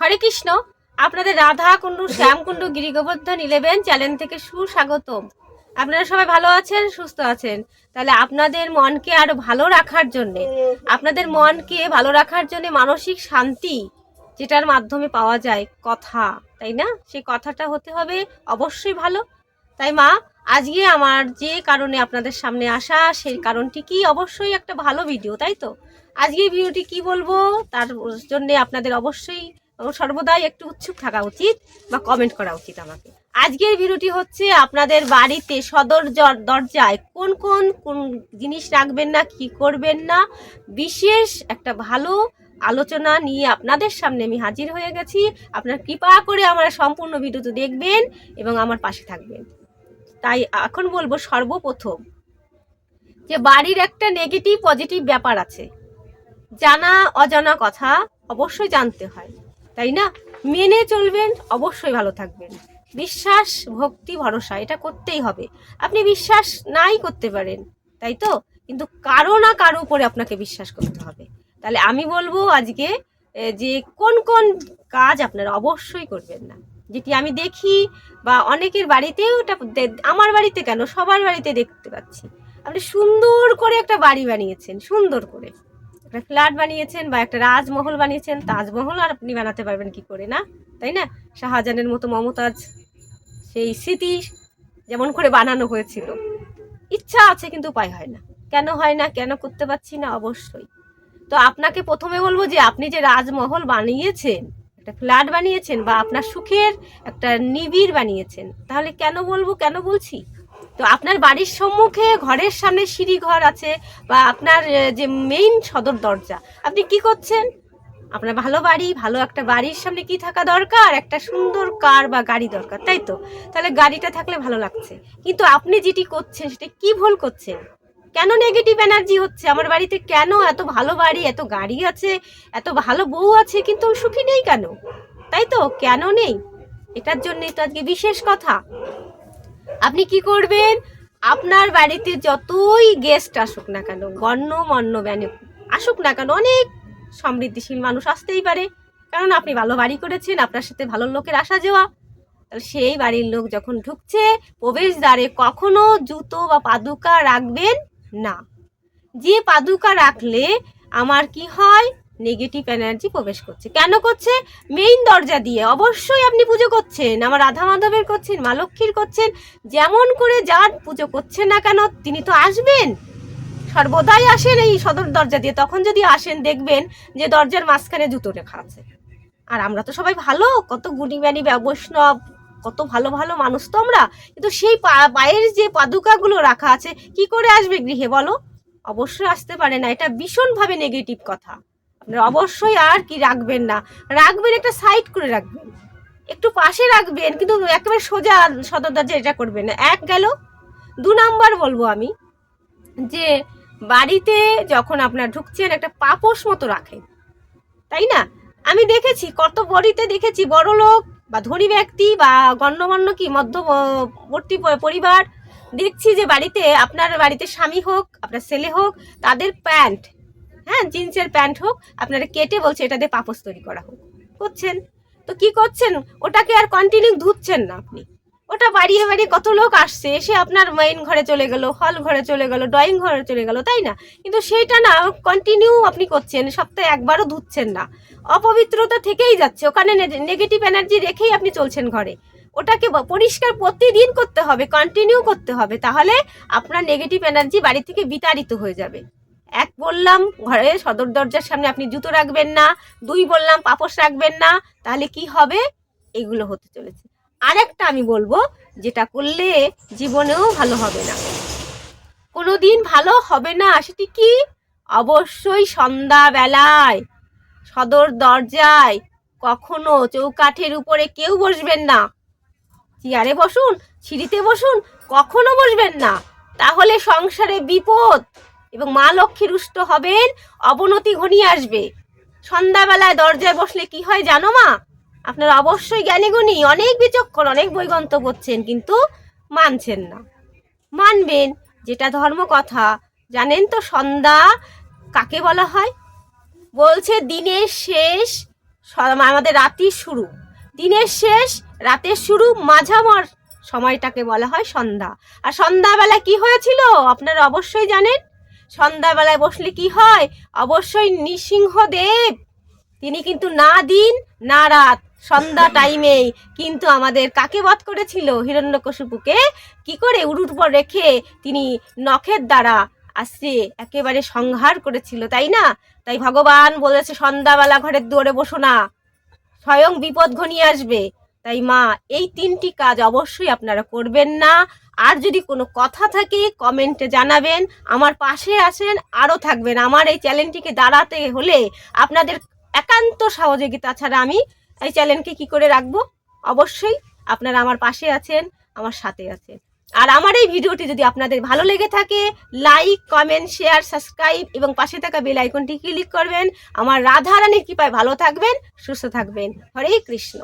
হরে কৃষ্ণ। আপনাদের Radha, Kund Shyamkund Girigovardhan eleven channel থেকে সুস্বাগতম। আপনারা সবাই ভালো আছেন, সুস্থ আছেন? তাহলে আপনাদের মনকে আরও ভালো রাখার জন্য, আপনাদের মনকে ভালো রাখার জন্য মানসিক শান্তি যেটার মাধ্যমে পাওয়া যায় কথা, তাই না? সেই কথাটা হতে হবে অবশ্যই ভালো। তাই মা, আজকে আমার যে কারণে আপনাদের সামনে আসা, সেই কারণটি কি? অবশ্যই একটা ভালো ভিডিও তাই তো? আজকে ভিডিওটি কি বলব? তার জন্য আপনাদের অবশ্যই সর্বদাই একটু উৎসুক থাকা উচিত বা কমেন্ট করা উচিত আমাকে। আজকের ভিডিওটি হচ্ছে আপনাদের বাড়িতে সদর দরজায় কোন কোন কোন জিনিস রাখবেন না, কি করবেন না, বিশেষ একটা ভালো আলোচনা নিয়ে আপনাদের সামনে আমি হাজির হয়ে গেছি। আপনার কৃপা করে আমার সম্পূর্ণ ভিডিওটি দেখবেন এবং আমার পাশে থাকবেন। তাই এখন বলব সর্বপ্রথম যে বাড়ির একটা নেগেটিভ পজিটিভ ব্যাপার আছে। জানা অজানা কথা অবশ্যই জানতে হয়। তাই না? মেনে চলবেন, অবশ্যই ভালো থাকবেন। বিশ্বাস, ভক্তি, ভরসা, এটা করতেই হবে। আপনি বিশ্বাস নাই করতে পারেন, তাই তো? কিন্তু কারও না কারও উপরে আপনাকে বিশ্বাস করতে হবে। তাহলে আমি বলব আজকে যে কোন কোন কাজ আপনারা অবশ্যই করবেন না। যেটি আমি দেখি বা অনেকের বাড়িতেও ওটা আমার বাড়িতে কেন? সবার বাড়িতে দেখতে পাচ্ছি। আপনি সুন্দর করে একটা বাড়ি বানিয়েছেন, সুন্দর করে। একটা ফ্ল্যাট বানিয়েছেন বা একটা রাজমহল বানিয়েছেন, তাজমহল আর আপনি বানাতে পারবেন কি করে, না? তাই না? শাহজাহানের মতো মমতাজ সেই স্মৃতি যেমন করে বানানো হয়েছিল। ইচ্ছা আছে কিন্তু উপায় হয় না। কেন হয় না? কেন করতে পারছি না? অবশ্যই। তো আপনাকে প্রথমে বলব যে আপনি যে রাজমহল বানিয়েছেন, একটা ফ্ল্যাট বানিয়েছেন বা আপনার সুখের একটা নিবিড় বানিয়েছেন, তাহলে কেন বলব? কেন বলছি? তো আপনার বাড়ির সম্মুখে ঘরের সামনে সিঁড়ি ঘর আছে বা আপনার যে মেইন সদর দরজা, আপনি কি করছেন? আপনার ভালো বাড়ি, ভালো একটা বাড়ির সামনে কি থাকা দরকার? একটা সুন্দর কার বা গাড়ি দরকার, তাই তো? তাহলে গাড়িটা থাকলে ভালো লাগছে। কিন্তু আপনি যেটি করছেন, সেটা কি ভুল করছেন? কেন নেগেটিভ এনার্জি হচ্ছে? আমার বাড়িতে কেন এত ভালো বাড়ি, এত গাড়ি আছে, এত ভালো বউ আছে, কিন্তু সুখী নেই কেন? তাই তো? কেন নেই? এটার জন্যই তো আজকে বিশেষ কথা। আপনি কি করবেন? আপনার বাড়িতে যতই গেস্ট আসুক না কেন, গণ্য মন্য ব্যানে আসুক না কেন, অনেক সমৃদ্ধিশীল মানুষ আসতেই পারে। কারণ আপনি ভালো বাড়ি করেছেন, আপনার সাথে ভালো লোকের আসা যাওয়া। তাহলে সেই বাড়ির লোক যখন ঢুকছে, প্রবেশদ্বারে কখনো জুতো বা পাদুকা রাখবেন না। যে পাদুকা রাখলে আমার কি হয়? নেগেটিভ এনার্জি প্রবেশ করছে। কেন করছে? মেইন দরজা দিয়ে। অবশ্যই আপনি পুজো করছেন। আমার রাধা মাধবের করছেন, মা লক্ষ্মীর করছেন। যেমন করে যার পুজো করছেন না কেন, তিনি তো আসবেন। সর্বদাই আসেন এই সদর দরজা দিয়ে। তখন যদি আসেন, দেখবেন যে দরজার মাঝখানে জুতো রেখা আছে। আর আমরা তো সবাই ভালো, কত গুণিমানি বৈষ্ণব, কত ভালো ভালো মানুষ তো আমরা। কিন্তু সেই পায়ের যে পাদুকাগুলো রাখা আছে, কি করে আসবে গৃহে বলো? অবশ্যই আসতে পারে না। এটা ভীষণভাবে নেগেটিভ কথা। অবশ্যই আর কি রাখবেন না। রাখবেন একটা সাইড করে রাখবেন। একটু পাশে রাখবেন, কিন্তু একেবারে সোজা সদর দরজা এটা করবেন না। এক গেল, দু নাম্বার বলব আমি, যে বাড়িতে যখন আপনার ঢুকছেন, একটা পাপোশ মতো রাখেন। তাই না? আমি দেখেছি, কত বড়িতে দেখেছি, বড় লোক বা ধনী ব্যক্তি বা গণ্যমান্য কি মধ্যবর্তী পরিবার, দেখছি যে বাড়িতে আপনার বাড়িতে স্বামী হোক, আপনার ছেলে হোক, তাদের প্যান্ট হ্যাঁ জিন্সের প্যান্ট হোক, আপনারা কেটে বলছে এটা দিয়ে পাপোশ তৈরি করা হোক। করছেন তো কি করছেন? ওটাকে আর কন্টিনিউ ধুচ্ছেন না আপনি। ওটা বাড়িয়ে বাড়িয়ে কত লোক আসছে, এসে আপনার মেইন ঘরে চলে গেল হল ঘরে চলে গেল ড্রয়িং ঘরে চলে গেল, তাই না? কিন্তু সেইটা না কন্টিনিউ আপনি করছেন, সপ্তাহে একবারও ধুচ্ছেন না। অপবিত্রতা থেকেই যাচ্ছে, ওখানে নেগেটিভ এনার্জি রেখেই আপনি চলছেন ঘরে। ওটাকে পরিষ্কার প্রতিদিন করতে হবে কন্টিনিউ করতে হবে, তাহলে আপনার নেগেটিভ এনার্জি বাড়ি থেকে বিতাড়িত হয়ে যাবে। বললাম, ঘরে সদর দরজার সামনে আপনি জুতো রাখবেন না, দুই বললাম, পাপোশ রাখবেন না, তাহলে কি হবে? এগুলো হতে চলেছে। আরেকটা আমি বলব, যেটা করলে জীবনেও ভালো হবে না। কোনো দিন ভালো হবে না, সেটি কি? অবশ্যই সন্ধ্যাবেলায়, সদর দরজায়, কখনো চৌকাঠের উপরে কেউ বসবেন না। চেয়ারে বসুন, সিঁড়িতে বসুন, কখনো বসবেন না। তাহলে সংসারে বিপদ। এবং মা লক্ষ্মী রুষ্ট হবেন, অবনতি ঘনিয়ে আসবে। সন্ধ্যাবেলায় দরজায় বসলে কি হয় জানো মা? আপনারা অবশ্যই জ্ঞানীগুণী, অনেক বিচক্ষণ, অনেক বৈগন্ত করছেন, কিন্তু মানছেন না। মানবেন, যেটা ধর্ম কথা। জানেন তো সন্ধ্যা কাকে বলা হয়? বলছে, দিনের শেষ আমাদের রাতির শুরু। দিনের শেষ রাতের শুরু মাঝামর সময়টাকে বলা হয় সন্ধ্যা। আর সন্ধ্যাবেলা কি হয়েছিল? আপনারা অবশ্যই জানেন। সন্ধ্যাবেলায় বসলে কি হয়? অবশ্যই নৃসিংহদেব। তিনি কিন্তু না দিন, না রাত, সন্ধ্যা টাইমেই কিন্তু আমাদের কাকে বধ করেছিল হিরণ্যকশিপুকে? কি করে উরুর উপর রেখে তিনি নখের দ্বারা আসছে একেবারে সংহার করেছিল, তাই না? তাই ভগবান বলেছে, সন্ধ্যাবেলা ঘরের দুয়ারে বসো না। স্বয়ং বিপদ ঘনিয়ে আসবে। তাই মা, এই তিনটি কাজ অবশ্যই আপনারা করবেন না। আর যদি কোনো কথা থাকে কমেন্টে জানাবেন। আমার পাশে আছেন, আরও থাকবেন। আমার এই চ্যানেলটিকে দাঁড়াতে হলে আপনাদের একান্ত সহযোগিতা ছাড়া আমি এই চ্যানেলকে কি করে রাখব? অবশ্যই আপনারা আমার পাশে আছেন, আমার সাথে আছেন। আর আমার এই ভিডিওটি যদি আপনাদের ভালো লেগে থাকে লাইক কমেন্ট শেয়ার সাবস্ক্রাইব এবং পাশে থাকা বেল আইকনটি ক্লিক করবেন। আমার রাধা রানীর কৃপায় ভালো থাকবেন, সুস্থ থাকবেন। হরে কৃষ্ণ।